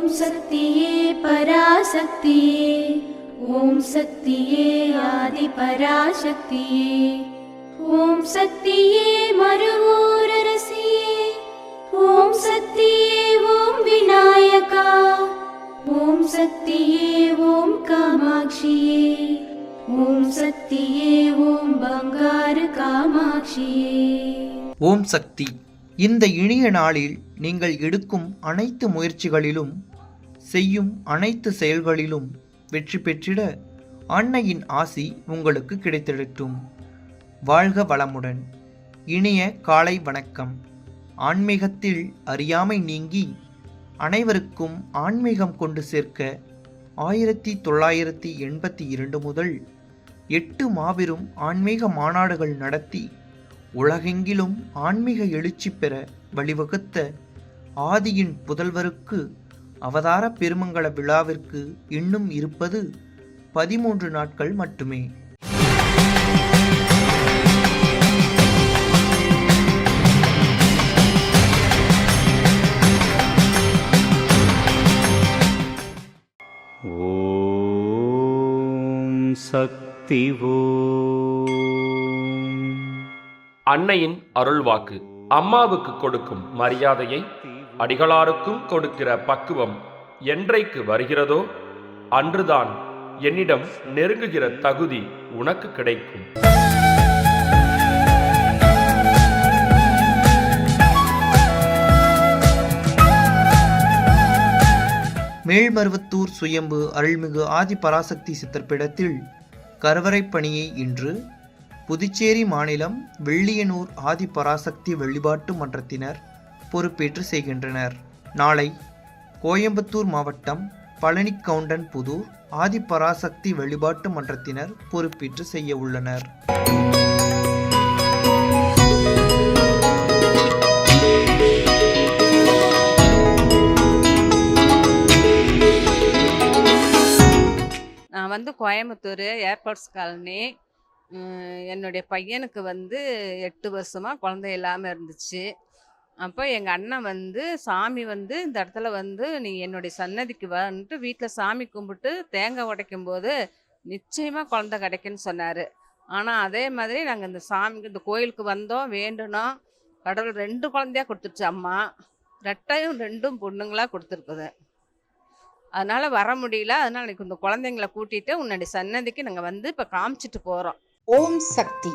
ஓம் சக்தியே பராசக்தியே. ஓம் சக்தியே ஆதி பராசக்தியே. ஓம் சக்தியே மறுவூரரசியே ஓம் சக்தியே ஓம் விநாயகா. ஓம் சக்தியே ஓம் காமாட்சியே. ஓம் சக்தியே ஓம் பங்காரு காமாட்சியே. ஓம் சக்தி இந்த இனிய நாளில் நீங்கள் எடுக்கும் அனைத்து முயற்சிகளிலும் செய்யும் அனைத்து செயல்களிலும் வெற்றி பெற்றிட அன்னையின் ஆசி உங்களுக்கு கிடைத்திடட்டும். வாழ்க வளமுடன். இனிய காலை வணக்கம். ஆன்மீகத்தில் அறியாமை நீங்கி அனைவருக்கும் ஆன்மீகம் கொண்டு சேர்க்க ஆயிரத்தி தொள்ளாயிரத்தி எண்பத்தி இரண்டு முதல் எட்டு மாபெரும் ஆன்மீக மாநாடுகள் நடத்தி உலகெங்கிலும் ஆன்மீக எழுச்சி பெற வழிவகுத்த ஆதியின் புதல்வருக்கு அவதார பெருமங்கள விழாவிற்கு இன்னும் இருப்பது பதிமூன்று நாட்கள் மட்டுமே. ஓம் சக்தி அன்னையின் அருள்வாக்கு அம்மாவுக்கு கொடுக்கும் மரியாதையை அடிகளாருக்கும் கொடுக்கிற பக்குவம் என்றைக்கு வருகிறதோ அன்றுதான் என்னிடம் நெருங்குகிற தகுதி உனக்கு கிடைக்கும். மேல்மருவத்தூர் சுயம்பு அருள்மிகு ஆதி பராசக்தி சித்தர்பிடத்தில் கருவறை பணியை இன்று புதுச்சேரி மாநிலம் வெள்ளியனூர் ஆதி பராசக்தி வழிபாட்டு மன்றத்தினர் பொறுப்பேற்று செய்கின்றனர். நாளை கோயம்புத்தூர் மாவட்டம் பழனி கவுண்டன் புதூர் ஆதிபராசக்தி வழிபாட்டு மன்றத்தினர் பொறுப்பேற்று செய்ய உள்ளனர். நான் வந்து கோயம்புத்தூர் ஏர்போர்ட்ஸ் காலனி. என்னுடைய பையனுக்கு வந்து எட்டு வருஷமாக குழந்தை இல்லாமல் இருந்துச்சு. அப்போ எங்கள் அண்ணன் வந்து சாமி வந்து இந்த இடத்துல வந்து நீ என்னுடைய சன்னதிக்கு வந்துட்டு வீட்டில் சாமி கும்பிட்டு தேங்காய் உடைக்கும் போது நிச்சயமாக குழந்த கிடைக்குன்னு சொன்னார். ஆனால் அதே மாதிரி நாங்கள் இந்த சாமிக்கு இந்த கோயிலுக்கு வந்தோம் வேண்டுனோம் கடவுள் ரெண்டு குழந்தையா கொடுத்துருச்சு அம்மா. ரெட்டையும் ரெண்டும் பொண்ணுங்களா கொடுத்துருக்குது. அதனால் வர முடியல. அதனால் எனக்கு இந்த குழந்தைங்கள கூட்டிகிட்டு உன்னுடைய சன்னதிக்கு நாங்கள் வந்து இப்போ காமிச்சிட்டு போகிறோம் ஓம் சக்தி.